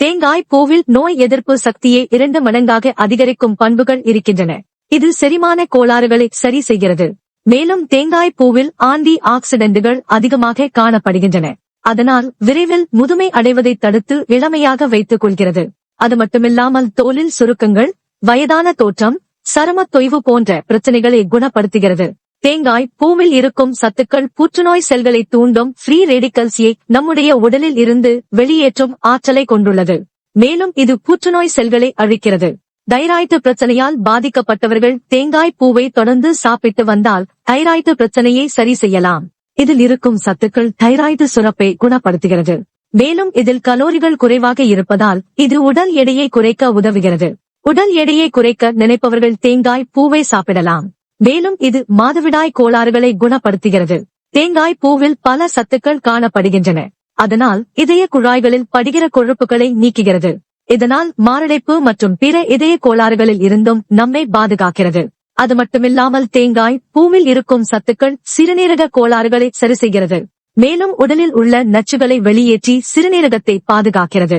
தேங்காய் பூவில் நோய் எதிர்ப்பு சக்தியை இரண்டு மடங்காக அதிகரிக்கும் பண்புகள் இருக்கின்றன. இது செரிமான கோளாறுகளை சரி செய்கிறது. மேலும் தேங்காய் பூவில் ஆன்டி ஆக்சிடென்ட்கள் அதிகமாக காணப்படுகின்றன. அதனால் விரைவில் முதுமை அடைவதை தடுத்து இளமையாக வைத்துக் கொள்கிறது. அது மட்டுமில்லாமல் தோலில் சுருக்கங்கள் வயதான தோற்றம் சருமத் தொய்வு போன்ற பிரச்சனைகளை குணப்படுத்துகிறது. தேங்காய் பூவில் இருக்கும் சத்துக்கள் புற்றுநோய் செல்களை தூண்டும் ஃப்ரீ ரேடிக்கல்ஸியை நம்முடைய உடலில் இருந்து வெளியேற்றும் ஆற்றலை கொண்டுள்ளது. மேலும் இது புற்றுநோய் செல்களை அழிக்கிறது. தைராய்டு பிரச்சனையால் பாதிக்கப்பட்டவர்கள் தேங்காய் பூவை தொடர்ந்து சாப்பிட்டு வந்தால் தைராய்டு பிரச்சனையை சரி செய்யலாம். இதில் இருக்கும் சத்துக்கள் தைராய்டு சுரப்பை குணப்படுத்துகிறது. மேலும் இதில் கலோரிகள் குறைவாக இருப்பதால் இது உடல் எடையை குறைக்க உதவுகிறது. உடல் எடையை குறைக்க நினைப்பவர்கள் தேங்காய் பூவை சாப்பிடலாம். மேலும் இது மாதவிடாய் கோளாறுகளை குணப்படுத்துகிறது. தேங்காய் பூவில் பல சத்துக்கள் காணப்படுகின்றன. அதனால் இதய குழாய்களில் படுகிற கொழுப்புகளை நீக்குகிறது. இதனால் மாரடைப்பு மற்றும் பிற இதய கோளாறுகளில் இருந்தும் நம்மை பாதுகாக்கிறது. அது மட்டுமில்லாமல் தேங்காய் பூவில் இருக்கும் சத்துக்கள் சிறுநீரக கோளாறுகளை சரி செய்கிறது மேலும் உடலில் உள்ள நச்சுகளை வெளியேற்றி சிறுநீரகத்தை பாதுகாக்கிறது.